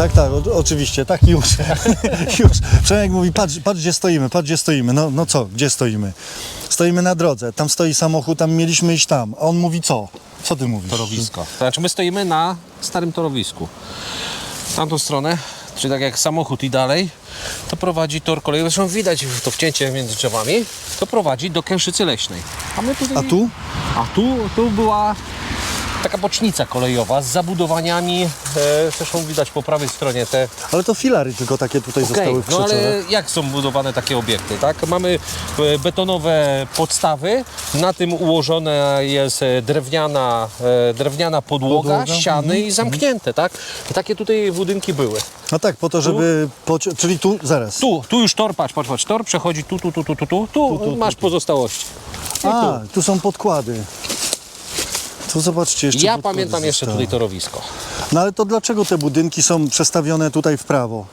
Tak, tak, o, oczywiście, tak już. już. Przemek mówi, patrz, patrz gdzie stoimy, patrz gdzie stoimy. No, no co, gdzie stoimy? Stoimy na drodze, tam stoi samochód, tam mieliśmy iść tam. A on mówi co? Co ty mówisz? Torowisko. To znaczy my stoimy na starym torowisku. W tamtą stronę, czyli tak jak samochód i dalej, to prowadzi tor kolejowy. Zresztą widać to wcięcie między drzewami. To prowadzi do Kęszycy Leśnej. A my tutaj... A tu? A tu, tu była taka bocznica kolejowa z zabudowaniami. E, zresztą widać po prawej stronie te Ale to filary tylko takie tutaj Okej, zostały no wkrzyczone. ale jak są budowane takie obiekty, tak? Mamy e, betonowe podstawy, na tym ułożona jest e, drewniana, e, drewniana podłoga, Podłoga, ściany mhm, i zamknięte, tak? Takie tutaj budynki były. No tak, po to, żeby... Czyli tu, zaraz. Tu, tu już tor, patrz, patrz, patrz, tor przechodzi tu, tu, tu, tu, tu, tu, tu, masz pozostałości. A, tu są podkłady. Tu zobaczcie jeszcze Ja pamiętam jeszcze tutaj torowisko. No ale to dlaczego te budynki są przestawione tutaj w prawo?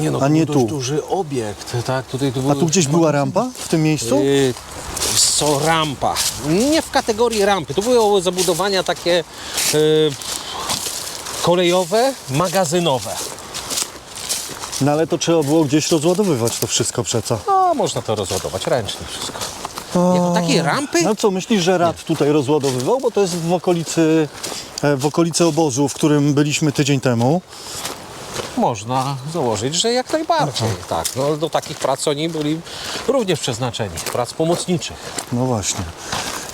Nie no, A nie tu. duży obiekt, tak? Tutaj, tu A tu gdzieś była rampa w tym miejscu? Yy, co rampa. Nie w kategorii rampy. Tu były zabudowania takie yy, kolejowe, magazynowe. No ale to trzeba było gdzieś rozładowywać to wszystko przeca. No, można to rozładować ręcznie wszystko. Jako takiej rampy? No co, myślisz, że rad tutaj rozładowywał? Bo to jest w okolicy, e, w okolicy obozu, w którym byliśmy tydzień temu. Można założyć, że jak najbardziej. Tak, no, do takich prac oni byli również przeznaczeni. Prac pomocniczych. No właśnie.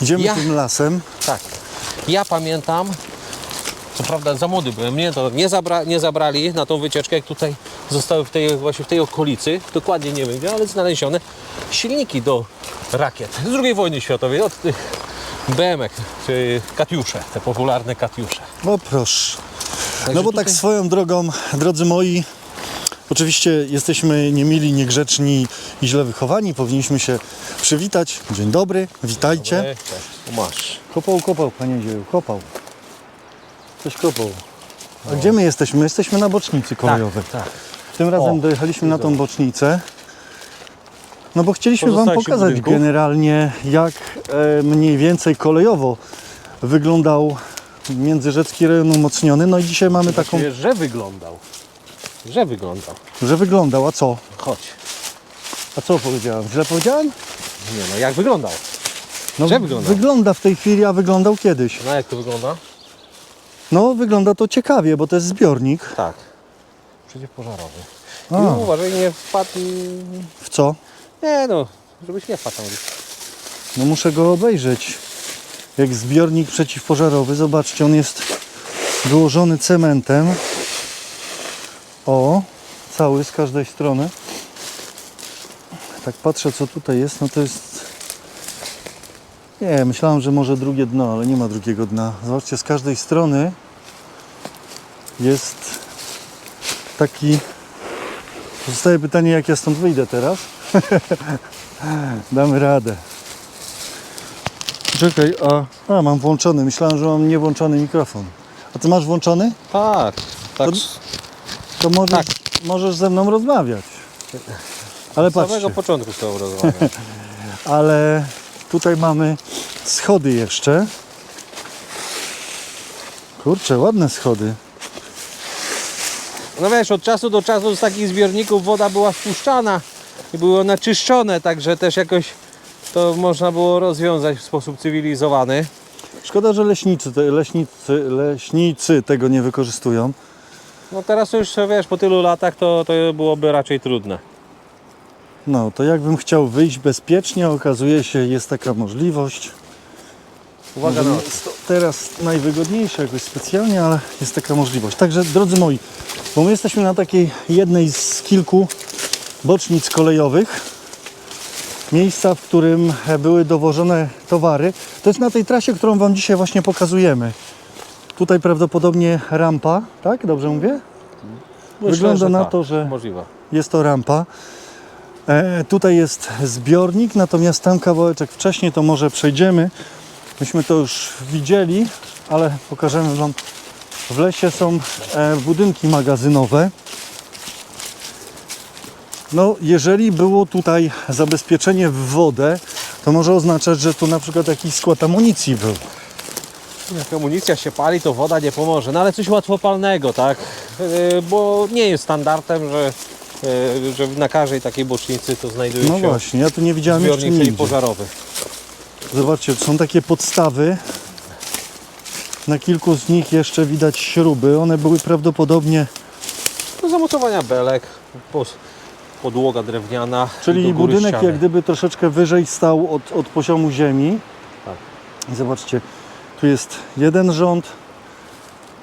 Idziemy Ja- tym lasem. Tak. Ja pamiętam, co prawda za młody byłem, mnie to nie, zabra, nie zabrali na tą wycieczkę, jak tutaj zostały w tej, właśnie w tej okolicy, dokładnie nie wiem gdzie, ale znalezione silniki do rakiet z II wojny światowej, od tych BMek, czy Katiusze, te popularne Katiusze. O proszę. Także No bo tutaj- tak swoją drogą, drodzy moi, oczywiście jesteśmy niemili, niegrzeczni i źle wychowani. Powinniśmy się przywitać. Dzień dobry, witajcie. Cześć, masz. Kopał, kopał, panie dzieju, kopał. Coś kopał. A gdzie my jesteśmy? My jesteśmy na bocznicy kolejowej. Tak, tak. Tym razem O, dojechaliśmy na tą bocznicę. No bo chcieliśmy Wam pokazać budynków. generalnie, jak e, mniej więcej kolejowo wyglądał międzyrzecki rejon umocniony. No i dzisiaj mamy taką, Właściwie, że wyglądał. Że wyglądał. że wyglądał, a co? Chodź. A co powiedziałem? Źle powiedziałem? Nie no, jak wyglądał? No, Że wyglądał. Wygląda w tej chwili, a wyglądał kiedyś. No jak to wygląda? No wygląda to ciekawie, bo to jest zbiornik. Tak. Przeciwpożarowy. I A. uważaj, nie wpadł... W co? Nie no, żebyś nie wpadł. No muszę go obejrzeć. Jak zbiornik przeciwpożarowy. Zobaczcie, on jest wyłożony cementem. O, cały z każdej strony. Tak patrzę, co tutaj jest. No to jest... Nie, myślałem, że może drugie dno, ale nie ma drugiego dna. Zobaczcie, z każdej strony jest taki... Pozostaje pytanie, jak ja stąd wyjdę teraz. Damy radę. Czekaj, a, a mam włączony. Myślałem, że mam niewłączony mikrofon. A ty masz włączony? Tak, tak. To- To możesz, Tak. możesz ze mną rozmawiać. Ale Z samego początku z tobą rozmawiam. ale tutaj mamy schody jeszcze. Kurczę, ładne schody. No wiesz, od czasu do czasu z takich zbiorników woda była spuszczana i były one czyszczone, także też jakoś to można było rozwiązać w sposób cywilizowany. Szkoda, że leśnicy, te, leśnicy, leśnicy tego nie wykorzystują. No teraz już wiesz, po tylu latach to, to byłoby raczej trudne. No, to jakbym chciał wyjść bezpiecznie, okazuje się, jest taka możliwość. Uwaga na jest to teraz najwygodniejsze jakoś specjalnie, ale jest taka możliwość. Także drodzy moi, bo my jesteśmy na takiej jednej z kilku bocznic kolejowych. Miejsca, w którym były dowożone towary. To jest na tej trasie, którą Wam dzisiaj właśnie pokazujemy. Tutaj prawdopodobnie rampa, tak? Dobrze mówię? Wygląda na tak, to, że Możliwe. jest to rampa. E, tutaj jest zbiornik, natomiast tam kawałeczek wcześniej to może przejdziemy. Myśmy to już widzieli, ale pokażemy Wam. W lesie są e, budynki magazynowe. No, jeżeli było tutaj zabezpieczenie w wodę, to może oznaczać, że tu na przykład jakiś skład amunicji był. Jak amunicja się pali, to woda nie pomoże. No ale coś łatwopalnego, tak? e, bo nie jest standardem, że, e, że na każdej takiej bocznicy to znajduje No się właśnie, ja tu nie widziałem jeszcze zbiornik nigdzie. pożarowy. Zobaczcie, są takie podstawy. Na kilku z nich jeszcze widać śruby. One były prawdopodobnie, Do zamocowania belek, podłoga drewniana. czyli budynek ściany. jak gdyby troszeczkę wyżej stał od, od poziomu ziemi. Tak. I zobaczcie, tu jest jeden rząd,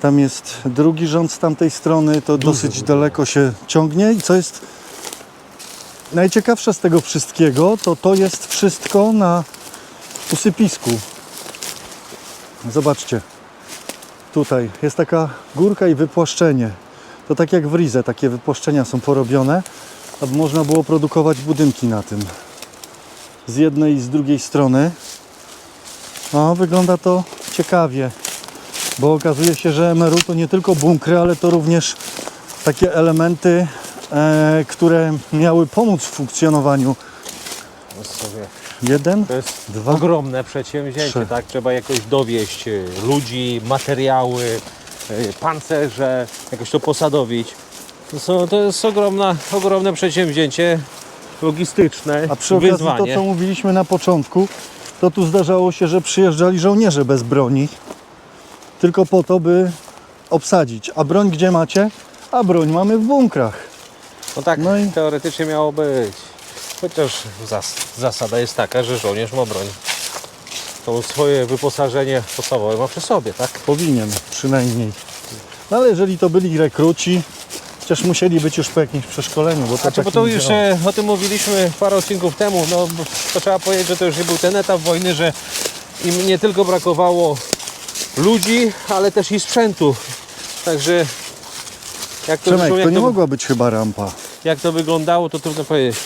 tam jest drugi rząd z tamtej strony, to dosyć daleko się ciągnie. I co jest najciekawsze z tego wszystkiego, to to jest wszystko na usypisku. Zobaczcie, tutaj jest taka górka i wypłaszczenie. To tak jak w Rize, takie wypłaszczenia są porobione, aby można było produkować budynki na tym. Z jednej i z drugiej strony. No, wygląda to ciekawie, bo okazuje się, że MRU to nie tylko bunkry, ale to również takie elementy, e, które miały pomóc w funkcjonowaniu. Jeden, To jest Dwa, ogromne przedsięwzięcie, trzy. tak? Trzeba jakoś dowieść e, ludzi, materiały, e, pancerze, jakoś to posadowić. To, są, to jest ogromna, ogromne przedsięwzięcie logistyczne, A przy okazji wyzwanie. to, co mówiliśmy na początku, to tu zdarzało się, że przyjeżdżali żołnierze bez broni, tylko po to, by obsadzić. A broń gdzie macie? A broń mamy w bunkrach. No tak No i- teoretycznie miało być. Chociaż zas zasada jest taka, że żołnierz ma broń. To swoje wyposażenie podstawowe ma przy sobie, tak? Powinien przynajmniej. No ale jeżeli to byli rekruci, chociaż musieli być już po jakimś przeszkoleniu, bo to, Znaczy, tak bo to już działa. e, o tym mówiliśmy parę odcinków temu, no to trzeba powiedzieć, że to już nie był ten etap wojny, że im nie tylko brakowało ludzi, ale też i sprzętu. Także jak to, Przemek, to jak nie to, mogła być chyba rampa. jak to wyglądało, to trudno powiedzieć.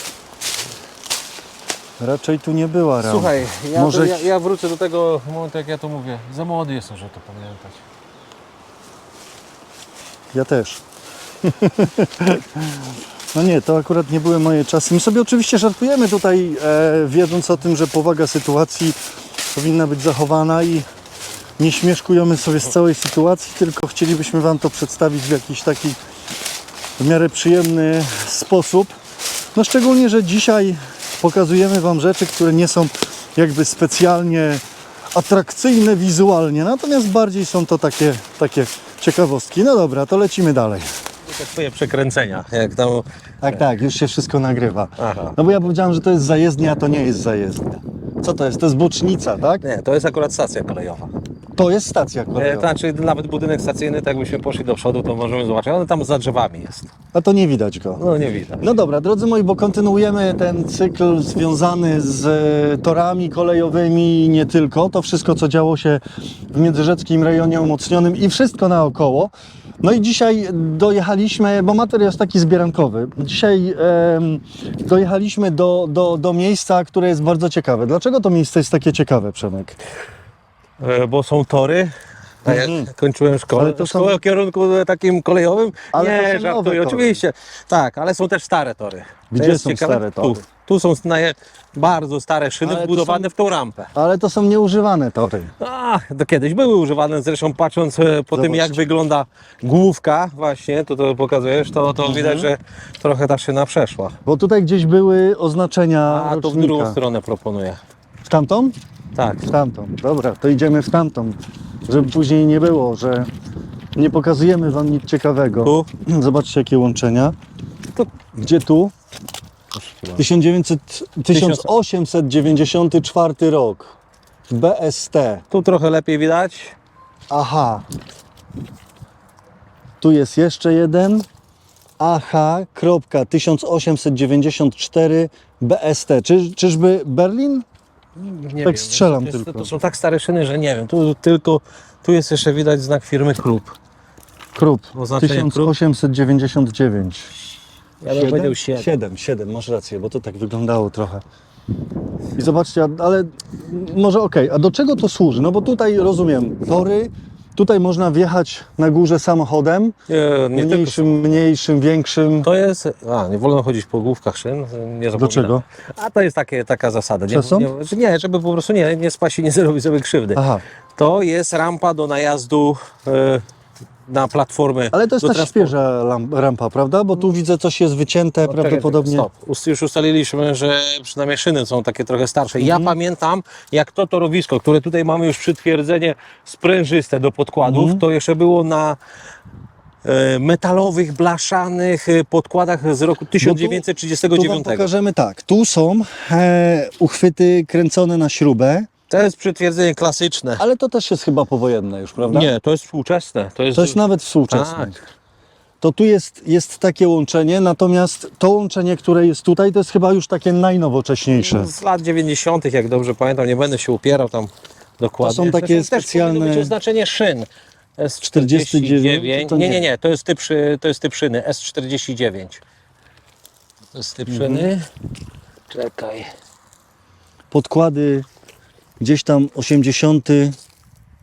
Raczej tu nie była rampa. Słuchaj, ja, Może- ja, ja wrócę do tego momentu, jak ja to mówię. Za młody jestem, żeby to pamiętać. Ja też. No nie, to akurat nie były moje czasy. My sobie oczywiście żartujemy tutaj, e, wiedząc o tym, że powaga sytuacji powinna być zachowana i nie śmieszkujemy sobie z całej sytuacji, tylko chcielibyśmy Wam to przedstawić w jakiś taki w miarę przyjemny sposób. No szczególnie, że dzisiaj pokazujemy Wam rzeczy, które nie są jakby specjalnie atrakcyjne wizualnie, natomiast bardziej są to takie, takie ciekawostki. No dobra, to lecimy dalej. Te twoje przekręcenia, jak tam... Tak, tak, już się wszystko nagrywa. Aha. No bo ja powiedziałem, że to jest zajezdnia, a to nie jest zajezdnia. Co to jest? To jest bocznica, tak? Nie, to jest akurat stacja kolejowa. To jest stacja E, kolejowa. znaczy nawet budynek stacyjny, tak jakbyśmy poszli do przodu, to możemy zobaczyć. On tam za drzewami jest. A to nie widać go. No nie widać. No dobra, drodzy moi, bo kontynuujemy ten cykl związany z e, torami kolejowymi i nie tylko. To wszystko, co działo się w Międzyrzeckim rejonie umocnionym i wszystko naokoło. No i dzisiaj dojechaliśmy, bo materiał jest taki zbierankowy. Dzisiaj em, dojechaliśmy do, do, do miejsca, które jest bardzo ciekawe. Dlaczego to miejsce jest takie ciekawe, Przemek? E, bo są tory. A jak Mhm. kończyłem szkołę, Ale to są- szkołę w kierunku takim kolejowym, Ale to nie, nowe żartuję, tory. oczywiście. Tak, ale są też stare tory. To Gdzie jest są stare tory? Tu, tu są naje- bardzo stare szyny Ale to wbudowane są- w tą rampę. Ale to są nieużywane tory. A, to kiedyś były używane, zresztą patrząc e, po tym jak wygląda główka właśnie, to to pokazujesz, to, to Mhm. widać, że trochę ta szyna przeszła. Bo tutaj gdzieś były oznaczenia A to w rocznika. drugą stronę proponuję. W tamtą? Tak. W tamtą. Dobra, to idziemy w tamtą. Żeby później nie było, że nie pokazujemy wam nic ciekawego. Tu? Zobaczcie jakie łączenia. Tu. Gdzie tu? 1900, 1894 rok. BST. Tu trochę lepiej widać. Aha. Tu jest jeszcze jeden. AH. kropka, 1894 BST. Czy, czyżby Berlin? Nie Tak strzelam to, jest- tylko. To są tak stare szyny, że nie wiem. Tu tylko, tu jest jeszcze widać znak firmy Krupp. Krupp. Oznaczenie Krupp? 1899. Ja bym powiedział 7. 7, 7, masz rację, bo to tak wyglądało trochę. I zobaczcie, ale może okej, a do czego to służy? No bo tutaj rozumiem, tory, tutaj można wjechać na górze samochodem, Nie, nie tylko. mniejszym, mniejszym, większym. To jest. A, nie wolno chodzić po główkach szyn. Nie zapominam. Dlaczego? A to jest takie, taka zasada. Nie, nie, nie, żeby po prostu nie, nie spaść i nie zrobić sobie krzywdy. Aha, To jest rampa do najazdu e, na platformę. Ale to jest ta świeża rampa, prawda? Bo tu widzę coś jest wycięte No, czekaj, prawdopodobnie. czekaj, Stop. Już ustaliliśmy, że przynajmniej szyny są takie trochę starsze. Ja pamiętam, jak to torowisko, które tutaj mamy już przytwierdzenie sprężyste do podkładów, to jeszcze było na e, metalowych, blaszanych e, podkładach z roku Tu 1939. wam pokażemy tak. Tu są e, uchwyty kręcone na śrubę, To jest przytwierdzenie klasyczne. ale to też jest chyba powojenne już, prawda? Nie, to jest współczesne. To jest, To jest nawet współczesne. Tak. To tu jest, jest takie łączenie, natomiast to łączenie, które jest tutaj, to jest chyba już takie najnowocześniejsze. z lat 90., jak dobrze pamiętam, nie będę się upierał tam dokładnie. To są takie Zresztą też specjalne- powinno być oznaczenie szyn. 49, S49. to Nie, nie. nie, nie, to jest typ, szy- to jest typ szyny S49. To jest typ Mhm. szyny. Czekaj. Podkłady gdzieś tam 80.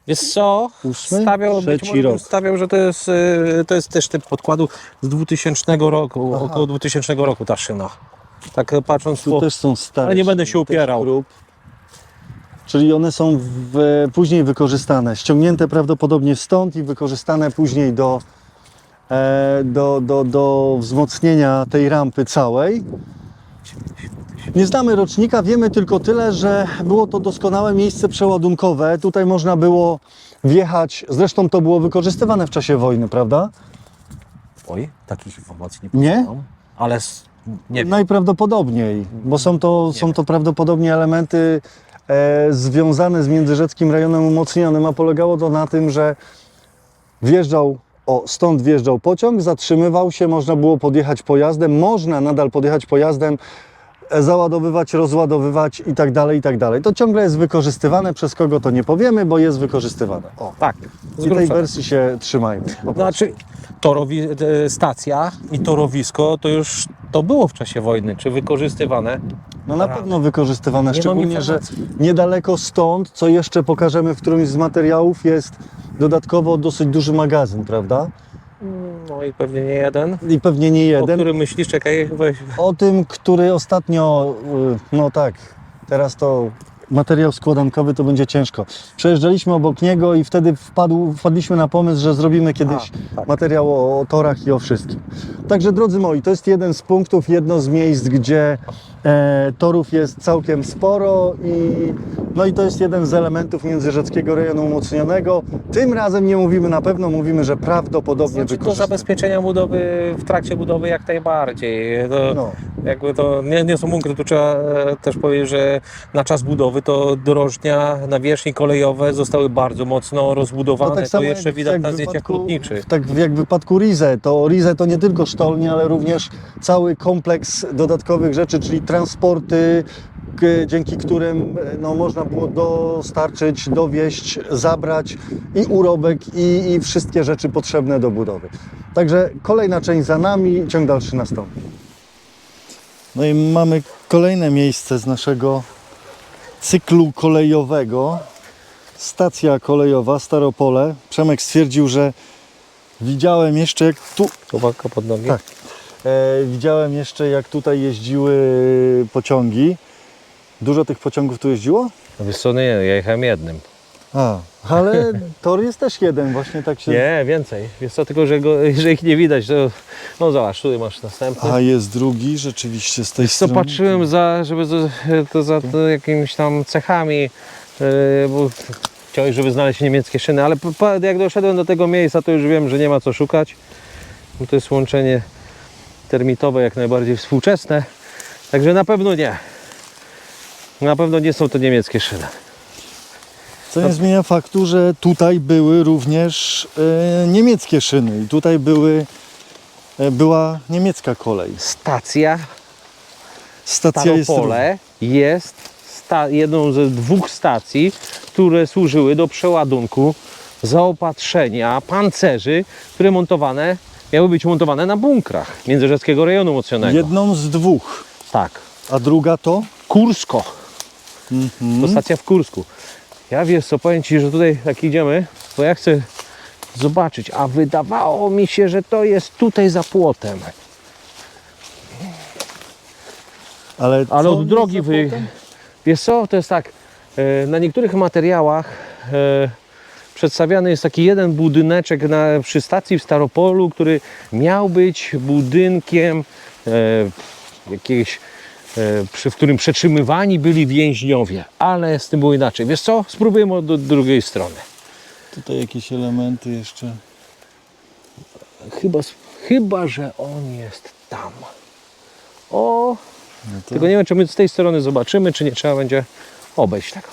Wiesz co? Ósmy? Stawiał, być może rok. stawiał, że to jest, y, to jest też typ podkładu z 2000 roku, około 2000 roku ta szyna. Tak y, patrząc Tu po... też są stare. Ale nie będę się upierał. Czyli one są w, później wykorzystane, ściągnięte prawdopodobnie stąd i wykorzystane później do, e, do, do, do wzmocnienia tej rampy całej. Nie znamy rocznika, wiemy tylko tyle, że było to doskonałe miejsce przeładunkowe. Tutaj można było wjechać, zresztą to było wykorzystywane w czasie wojny, prawda? Oj, takich informacji nie Nie? posiadam. Ale s- nie wiem. Najprawdopodobniej, bo są to, są to prawdopodobnie elementy e, związane z międzyrzeckim rejonem umocnionym, a polegało to na tym, że wjeżdżał, o, stąd wjeżdżał pociąg, zatrzymywał się, można było podjechać pojazdem, można nadal podjechać pojazdem, załadowywać, rozładowywać i tak dalej, i tak dalej. To ciągle jest wykorzystywane, przez kogo to nie powiemy, bo jest wykorzystywane. O, Tak. i tej wersji się prostu. Znaczy, torowi, e, stacja i torowisko to już to było w czasie wojny, czy wykorzystywane. No na pewno wykorzystywane, mam szczególnie, że niedaleko stąd, co jeszcze pokażemy w którymś z materiałów, jest dodatkowo dosyć duży magazyn, prawda? No i pewnie nie jeden. I pewnie nie O jeden. którym myślisz? Czekaj, weź. O tym, który ostatnio, y, no tak, teraz to materiał składankowy to będzie ciężko. Przejeżdżaliśmy obok niego i wtedy wpadł, wpadliśmy na pomysł, że zrobimy kiedyś A, tak. materiał o, o torach i o wszystkim. Także drodzy moi, to jest jeden z punktów, jedno z miejsc, gdzie torów jest całkiem sporo i no i to jest jeden z elementów międzyrzeckiego rejonu umocnionego. Tym razem nie mówimy na pewno, mówimy, że prawdopodobnie Znaczy, do wykorzystamy. zabezpieczenia budowy w trakcie budowy jak najbardziej. To, No. Jakby to nie, nie są bunkry, tu trzeba e, też powiedzieć, że na czas budowy to drożnia, nawierzchnie kolejowe zostały bardzo mocno rozbudowane. to jeszcze No jak- widać jak na zdjęciach lotniczych. Tak jak w wypadku Rize, to Rize to nie tylko sztolnie, ale również cały kompleks dodatkowych rzeczy, czyli transporty, dzięki którym e, no, można było dostarczyć, dowieść, zabrać i urobek, i, i wszystkie rzeczy potrzebne do budowy. Także kolejna część za nami, ciąg dalszy nastąpi. No i mamy kolejne miejsce z naszego cyklu kolejowego. Stacja kolejowa Staropole. Przemek stwierdził, że widziałem jeszcze jak tu. Uwaga pod nogi. Tak. E, widziałem jeszcze jak tutaj jeździły pociągi. Dużo tych pociągów tu jeździło? No Wiesz co, nie, ja jechałem jednym. A, ale tor jest też jeden, właśnie tak się. Nie, więcej. Wiesz co, tylko że, go, że ich nie widać, to no zobacz, tutaj masz następny. A jest drugi, rzeczywiście z tej Wiesz co, strony. patrzyłem za, żeby to, to za to jakimiś tam cechami, yy, bo chciałeś, żeby znaleźć niemieckie szyny, ale po- po- jak doszedłem do tego miejsca, to już wiem, że nie ma co szukać. Bo to jest łączenie termitowe, jak najbardziej współczesne. Także na pewno nie. Na pewno nie są to niemieckie szyny. Co nie zmienia faktu, że tutaj były również e, niemieckie szyny i tutaj były, e, była niemiecka kolej. Stacja Stacja jest Staropole jest sta- jedną ze dwóch stacji, które służyły do przeładunku, zaopatrzenia pancerzy, które montowane, miały być montowane na bunkrach Międzyrzeckiego Rejonu Umocnionego. jedną z dwóch. Tak. A druga to? Kursko. Mhm. To stacja w Kursku. Ja wiesz co, powiem Ci, że tutaj tak idziemy, bo ja chcę zobaczyć, a wydawało mi się, że to jest tutaj za płotem. Ale, Ale od drogi wy... Wiesz co, to jest tak, e, na niektórych materiałach e, przedstawiany jest taki jeden budyneczek na, przy stacji w Staropolu, który miał być budynkiem e, jakiegoś, e, przy, w którym przetrzymywani byli więźniowie, ale z tym było inaczej. Wiesz co? Spróbujemy od od drugiej strony. Tutaj jakieś elementy jeszcze. Chyba, chyba że on jest tam. O, No to... Tylko nie wiem, czy my z tej strony zobaczymy, czy nie trzeba będzie obejść tego.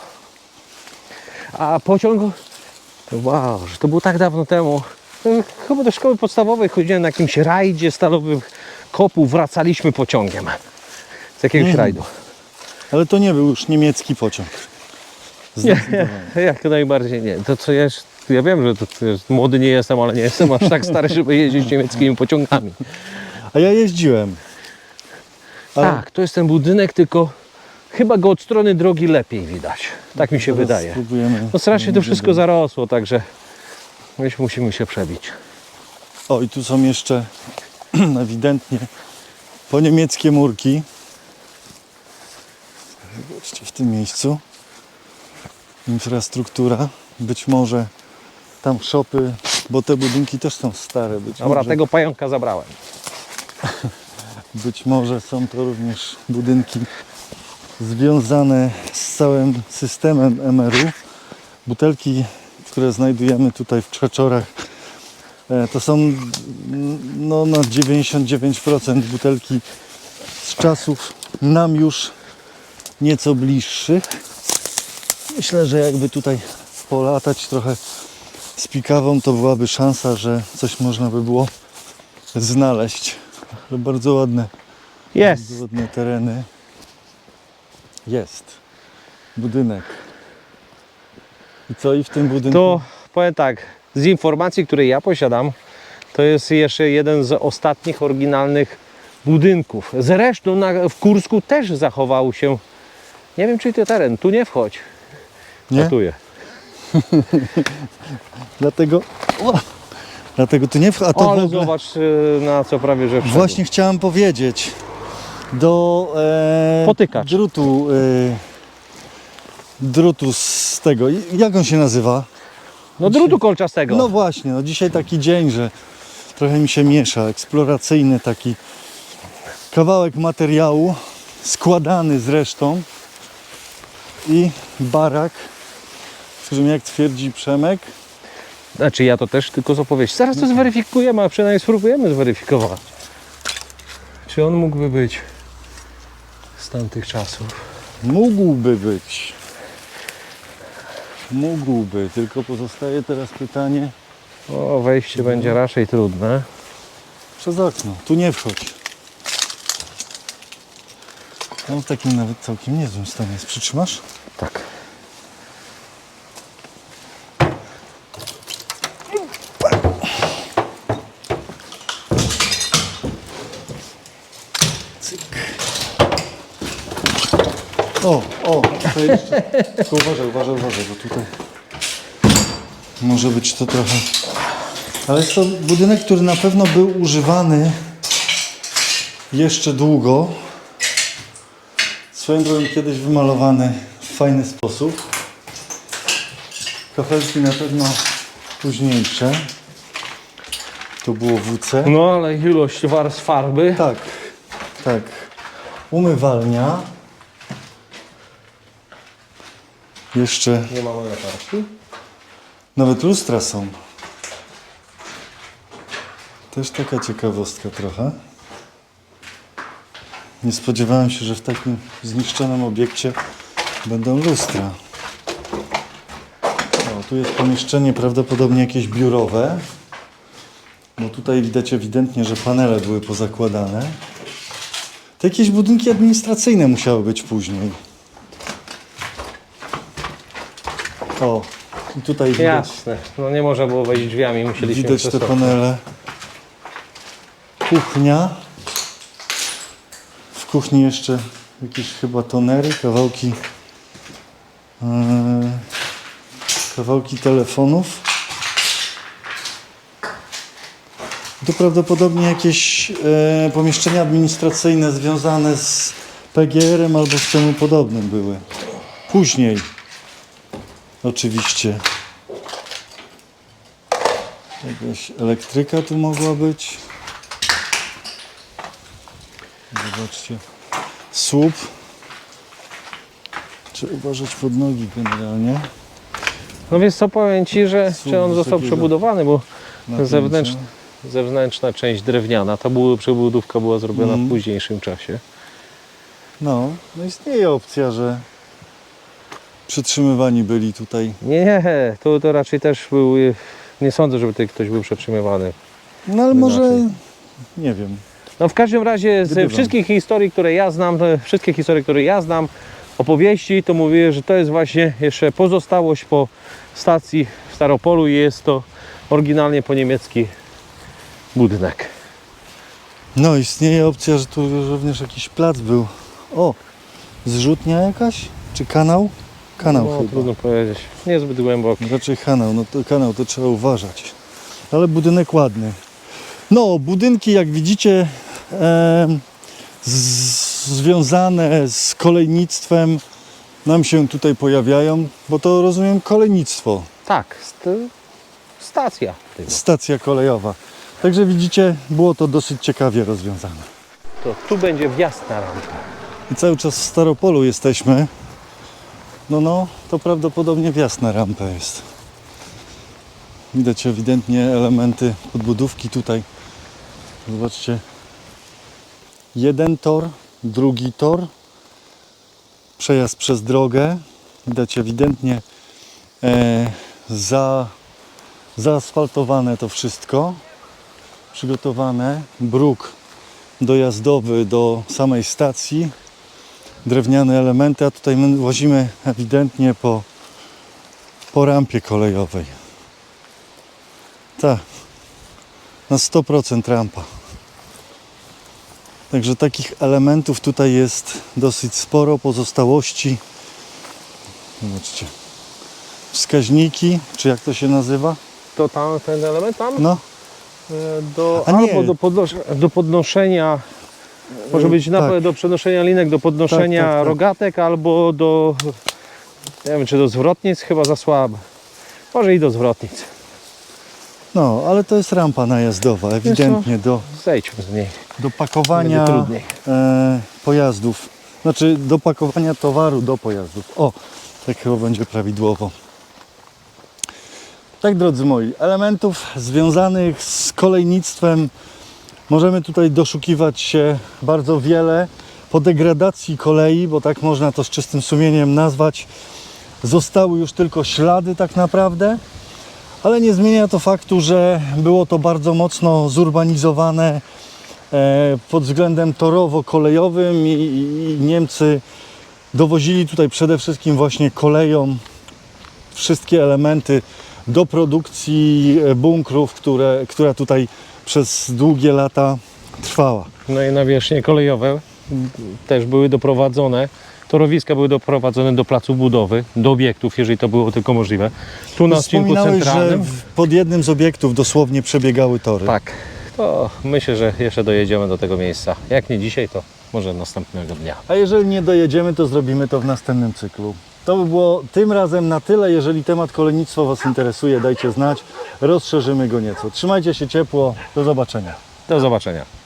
A pociąg, wow, że to było tak dawno temu. E, Chyba do szkoły podstawowej chodziłem na jakimś rajdzie stalowych kopu, wracaliśmy pociągiem z jakiegoś Mhm. rajdu. Ale to nie był już niemiecki pociąg. Nie, jak najbardziej nie. To co jest, ja wiem, że to, to jest, młody nie jestem, ale nie jestem aż tak stary, żeby jeździć niemieckimi pociągami. A ja jeździłem. Ale Tak, to jest ten budynek, tylko chyba go od strony drogi lepiej widać. Tak mi się zaraz wydaje. Spróbujemy. No strasznie to wszystko zarosło, także my się- musimy się przebić. O, i tu są jeszcze ewidentnie po niemieckie murki. Zobaczcie w tym miejscu. Infrastruktura. Być może tam szopy, bo te budynki też są stare. Być, Dobra, może, tego pająka zabrałem. być może są to również budynki związane z całym systemem MRU. Butelki, które znajdujemy tutaj w Trzeczorach, e, to są no, na 99% butelki z czasów nam już nieco bliższych. Myślę, że jakby tutaj polatać trochę z pikawą, to byłaby szansa, że coś można by było znaleźć. Ale bardzo ładne, Jest. bardzo ładne tereny. Jest budynek. I co i w tym budynku? To powiem tak, z informacji, które ja posiadam, to jest jeszcze jeden z ostatnich oryginalnych budynków. Zresztą na, w Kursku też zachował się, nie wiem czy to teren, tu nie wchodź. Nie? Ratuję. Dlatego, o, dlatego tu nie wchodzi. A to w Ale zobacz y, na co prawie że wszedł. właśnie chciałem powiedzieć do e, Potykacz. drutu e, drutu z tego. Jak on się nazywa? No drutu kolczastego. No właśnie, no dzisiaj taki dzień, że trochę mi się miesza. Eksploracyjny taki kawałek materiału, składany zresztą i barak, w którym jak twierdzi Przemek, Znaczy ja to też tylko z opowieści. Zaraz to zweryfikujemy, a przynajmniej spróbujemy zweryfikować. Czy on mógłby być z tamtych czasów? mógłby być. Mógłby, tylko pozostaje teraz pytanie O, wejście będzie raczej trudne. przez okno. Tu nie wchodź. Tam w takim nawet całkiem niezłym stanie jest. Przytrzymasz? Tak. O, o, to jeszcze. Tylko uważaj, uważaj, uważaj, bo tutaj może być to trochę. Ale jest to budynek, który na pewno był używany jeszcze długo. Swoją drogą kiedyś wymalowany w fajny sposób. Kafelki na pewno późniejsze. To było WC. No ale ilość warstw farby. Tak, tak. Umywalnia. Jeszcze Nie mamy latarki. nawet lustra są. Też taka ciekawostka trochę. Nie spodziewałem się, że w takim zniszczonym obiekcie będą lustra. O, tu jest pomieszczenie prawdopodobnie jakieś biurowe. Bo tutaj widać ewidentnie, że panele były pozakładane. To jakieś budynki administracyjne musiały być później. O, i tutaj widać, Jasne. No nie można było wejść drzwiami, musieliśmy widać te panele. Kuchnia. W kuchni jeszcze jakieś chyba tonery, kawałki yy, kawałki telefonów. To prawdopodobnie jakieś e, pomieszczenia administracyjne związane z PGR-em albo z temu podobnym były. Później. Oczywiście. Jakaś elektryka tu mogła być. Zobaczcie. Słup. Trzeba uważać pod nogi generalnie. No więc co powiem Ci, że Słup czy on został przebudowany, bo zewnętrzna, zewnętrzna część drewniana, ta bu- przebudówka była zrobiona Mhm. w późniejszym czasie. No, no istnieje opcja, że przytrzymywani byli tutaj. Nie, to, to raczej też był, y, nie sądzę, żeby tutaj ktoś był przetrzymywany. No ale Inaczej. może, nie wiem. No w każdym razie ze Gdybym. wszystkich historii, które ja znam, to wszystkie historie, które ja znam, opowieści, to mówię, że to jest właśnie jeszcze pozostałość po stacji w Staropolu i jest to oryginalnie po niemiecki budynek. No istnieje opcja, że tu również jakiś plac był. O, zrzutnia jakaś? Czy kanał? Kanał no, chyba. trudno powiedzieć. Niezbyt głęboki. Raczej kanał, no to kanał to trzeba uważać. Ale budynek ładny. No, budynki jak widzicie em, z, związane z kolejnictwem nam się tutaj pojawiają, bo to rozumiem kolejnictwo, Tak, st- stacja. Tego. stacja kolejowa. Także widzicie, było to dosyć ciekawie rozwiązane. To tu będzie wjazd na rampę. I cały czas w Staropolu jesteśmy. No, no, to prawdopodobnie wjazd na rampę jest. Widać ewidentnie elementy podbudówki tutaj. Zobaczcie. Jeden tor, drugi tor. Przejazd przez drogę. Widać ewidentnie e, za, zaasfaltowane to wszystko. Przygotowane. Bruk dojazdowy do samej stacji drewniane elementy, a tutaj my łazimy ewidentnie po, po rampie kolejowej. Tak, na 100% rampa. Także takich elementów tutaj jest dosyć sporo, pozostałości. Zobaczcie. Wskaźniki, czy jak to się nazywa? To tam ten element tam? No, E, Do, A nie. albo do, podnosz- do podnoszenia, może być tak. do przenoszenia linek, do podnoszenia Tak, tak, tak. rogatek, albo do, nie wiem czy do zwrotnic, chyba za słabe. Może i do zwrotnic. no, ale to jest rampa najazdowa, ewidentnie do, Zejdźmy z niej. do pakowania Będzie trudniej. e, pojazdów, znaczy do pakowania towaru do pojazdów. O, tak chyba będzie prawidłowo. Tak, drodzy moi, elementów związanych z kolejnictwem możemy tutaj doszukiwać się bardzo wiele. Po degradacji kolei, bo tak można to z czystym sumieniem nazwać, zostały już tylko ślady tak naprawdę, ale nie zmienia to faktu, że było to bardzo mocno zurbanizowane e, pod względem torowo-kolejowym i, Niemcy dowozili tutaj przede wszystkim właśnie koleją wszystkie elementy do produkcji bunkrów, które, która tutaj przez długie lata trwała. No i nawierzchnie kolejowe też były doprowadzone, torowiska były doprowadzone do placu budowy, do obiektów, jeżeli to było tylko możliwe. Tu na odcinku że centralnym. w- pod jednym z obiektów dosłownie przebiegały tory. Tak, to myślę, że jeszcze dojedziemy do tego miejsca. Jak nie dzisiaj, to może następnego dnia. A jeżeli nie dojedziemy, to zrobimy to w następnym cyklu. To by było tym razem na tyle. Jeżeli temat kolejnictwa Was interesuje, dajcie znać. Rozszerzymy go nieco. Trzymajcie się ciepło. Do zobaczenia. Do zobaczenia.